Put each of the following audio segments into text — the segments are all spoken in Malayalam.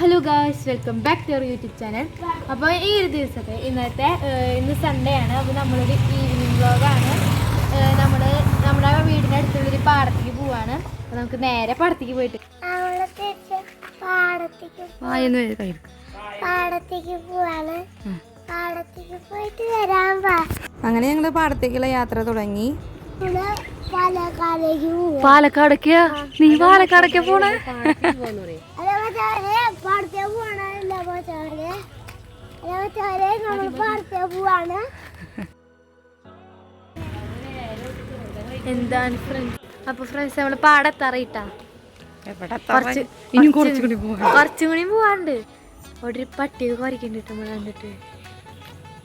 Hello guys welcome back to our YouTube channel അപ്പോൾ ഈ ഒരു ദിവസത്തെ ഇന്നത്തെ ഇന്ന് സൺഡേ ആണ്. അപ്പോൾ നമ്മളൊരു ഈവനിങ് വ്ളോഗാണ് നമ്മൾ നമ്മുടെ വീടിന്റെ അടുത്തുള്ളൊരു പാടത്തേക്ക് പോവാണ്. അപ്പോൾ നമുക്ക് നേരെ പാടത്തേക്ക് പോയിട്ട് പാടത്തേക്ക് പോവാണ്. പാടത്തേക്ക് പോയിട്ട് വരാൻ അങ്ങനെ ഞങ്ങൾ പാടത്തേക്കുള്ള യാത്ര തുടങ്ങി. പാലക്കാടേക്ക് പാലക്കാടൊക്കെയാ? നീ പാലക്കാടൊക്കെ പോണേ അല്ല മച്ചാരെ പാടത്തേക്ക് പോവാണല്ല മച്ചാരെ അല്ല മച്ചാരെ നമ്മൾ പാടത്തേക്ക് പോവാണ് എന്താണ് ഫ്രണ്ട്സ് അപ്പോൾ ഫ്രണ്ട്സ് നമ്മൾ പാടത്തറിയിട്ടാ കുറച്ച് കൂടി പോവാണ്ട് അവിടെ ഒരു പട്ടിക കുറയ്ക്കണ്ടിട്ട് നമ്മൾ കണ്ടിട്ട്.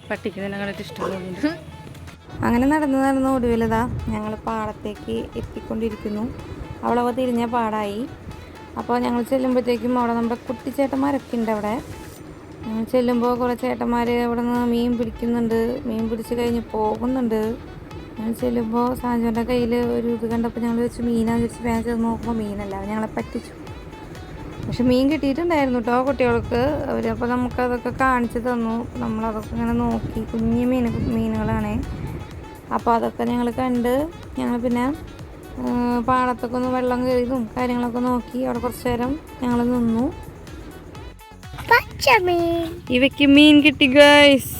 പട്ടിക്ക് കണ്ടിട്ട് ഇഷ്ടമുള്ളതുകൊണ്ട് അങ്ങനെ നടന്നു നടന്ന് ഒടുവിലതാ ഞങ്ങൾ പാടത്തേക്ക് എത്തിക്കൊണ്ടിരിക്കുന്നു. അവളവ തിരിഞ്ഞ പാടായി. അപ്പോൾ ഞങ്ങൾ ചെല്ലുമ്പോഴത്തേക്കും അവിടെ നമ്മുടെ കുട്ടിച്ചേട്ടന്മാരൊക്കെ ഉണ്ട് അവിടെ. ചെല്ലുമ്പോൾ കുറേ ചേട്ടന്മാർ അവിടെ നിന്ന് മീൻ പിടിക്കുന്നുണ്ട്. മീൻ പിടിച്ച് കഴിഞ്ഞ് പോകുന്നുണ്ട്. ഞങ്ങൾ ചെല്ലുമ്പോൾ സാഞ്ചോന്റെ കയ്യിൽ ഒരു ഇത് കണ്ടപ്പോൾ ഞങ്ങൾ വെച്ച് മീനാന്ന് വെച്ച് വേഗം ചെന്ന് നോക്കുമ്പോൾ മീനല്ല ഞങ്ങളെ പറ്റിച്ചു. പക്ഷെ മീൻ കിട്ടിയിട്ടുണ്ടായിരുന്നു കേട്ടോ കുട്ടികൾക്ക്. അവരപ്പോൾ നമുക്കതൊക്കെ കാണിച്ചു തന്നു. നമ്മളതൊക്കെ ഇങ്ങനെ നോക്കി. കുഞ്ഞു മീൻ മീനുകളാണ്. അപ്പോൾ അതൊക്കെ ഞങ്ങൾ കണ്ട് ഞങ്ങൾ പിന്നെ പാടത്തൊക്കെ ഒന്ന് വെള്ളം കയറിയതും കാര്യങ്ങളൊക്കെ നോക്കി. അവിടെ കുറച്ച് നേരം ഞങ്ങൾ നിന്നു. ഇവയ്ക്ക് മീൻ കിട്ടി ഗൈസ്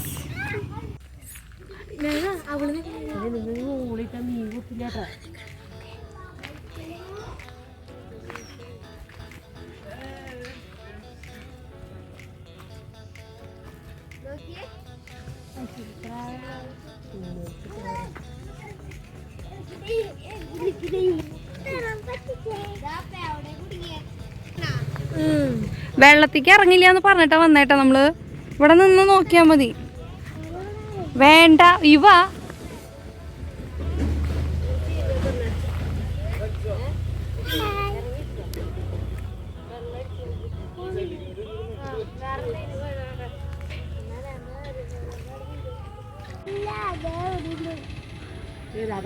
വെള്ളത്തേക്ക് ഇറങ്ങില്ല എന്ന് പറഞ്ഞിട്ടാ വന്നേട്ടാ നമ്മൾ. ഇവിടെ നിന്ന് നോക്കിയാ മതി. വേണ്ട ഇവ.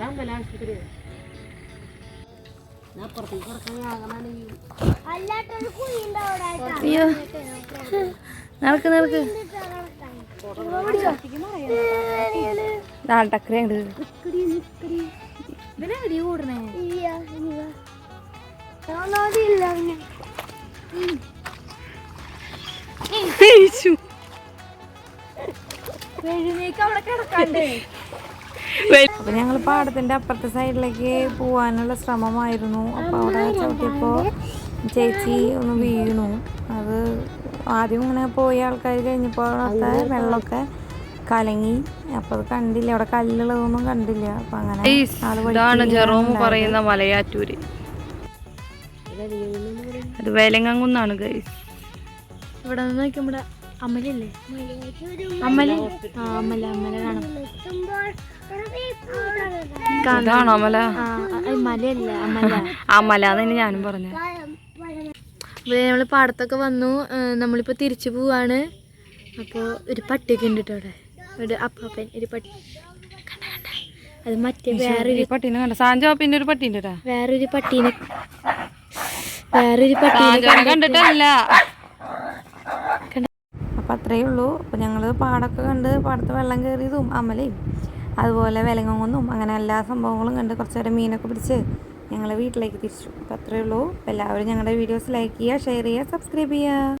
അവിടെ കേട്ടോ. അയ്യോ. നടക്ക് നടക്ക്. ഒന്നാമതില്ല അവന്. എഴുന്നേക്ക് അവിടെ കിടക്കാണ്ട്. അപ്പൊ ഞങ്ങൾ പാടത്തിന്റെ അപ്പുറത്തെ സൈഡിലേക്ക് പോവാനുള്ള ശ്രമമായിരുന്നു. അപ്പൊ അവിടെ ചവിട്ടിയപ്പോ ചേച്ചി ഒന്ന് വീണു. അത് ആദ്യം ഇങ്ങനെ പോയ ആൾക്കാർ കഴിഞ്ഞപ്പോൾ അവിടുത്തെ വെള്ളമൊക്കെ കലങ്ങി. അപ്പൊ അത് കണ്ടില്ല. അവിടെ കല്ലുള്ളതൊന്നും കണ്ടില്ല. അപ്പൊ അങ്ങനെ പറയുന്ന മലയാറ്റൂര്. അത് വേലങ്ങാങ്കുന്നാണ് ഗൈസ് ഇവിടെ നിന്ന് നോക്കുമ്പോ അമ്മലല്ലേ അമല? ആ അമല അമല കാണാം. ഇതാണോ മല ആ ആ, മലയല്ല അമല. അമല ഞാനും പറഞ്ഞു. നമ്മൾ പാടത്തൊക്കെ വന്നു. നമ്മളിപ്പോ നമ്മളിപ്പോൾ തിരിച്ചു പോവാണ്. അപ്പോൾ ഒരു പട്ടിയൊക്കെ ഉണ്ട് കേട്ടോ അവിടെ. ഒരു അപ്പാപ്പൻ ഒരു പട്ടി. കണ്ട കണ്ട. അത് മറ്റേ വേറൊരു പട്ടീനെ കണ്ട. സാഞ്ചോപ്പിന്റെ ഒരു പട്ടീന്റെ കേട്ടാ വേറൊരു പട്ടീനെ വേറൊരു പട്ടീനെ കണ്ടിട്ടല്ല. അത്രയേ ഉള്ളൂ. അപ്പോൾ ഞങ്ങൾ പാടമൊക്കെ കണ്ട് പാടത്ത് വെള്ളം കയറിയതും അമലയും അതുപോലെ വിലങ്ങൊന്നും അങ്ങനെ എല്ലാ സംഭവങ്ങളും കണ്ട് കുറച്ച് നേരം മീനൊക്കെ പിടിച്ച് ഞങ്ങൾ വീട്ടിലേക്ക് തിരിച്ചു. അപ്പോൾ അത്രയേ ഉള്ളൂ. എല്ലാവരും ഞങ്ങളുടെ വീഡിയോസ് ലൈക്ക് ചെയ്യുക ഷെയർ ചെയ്യുക സബ്സ്ക്രൈബ് ചെയ്യുക.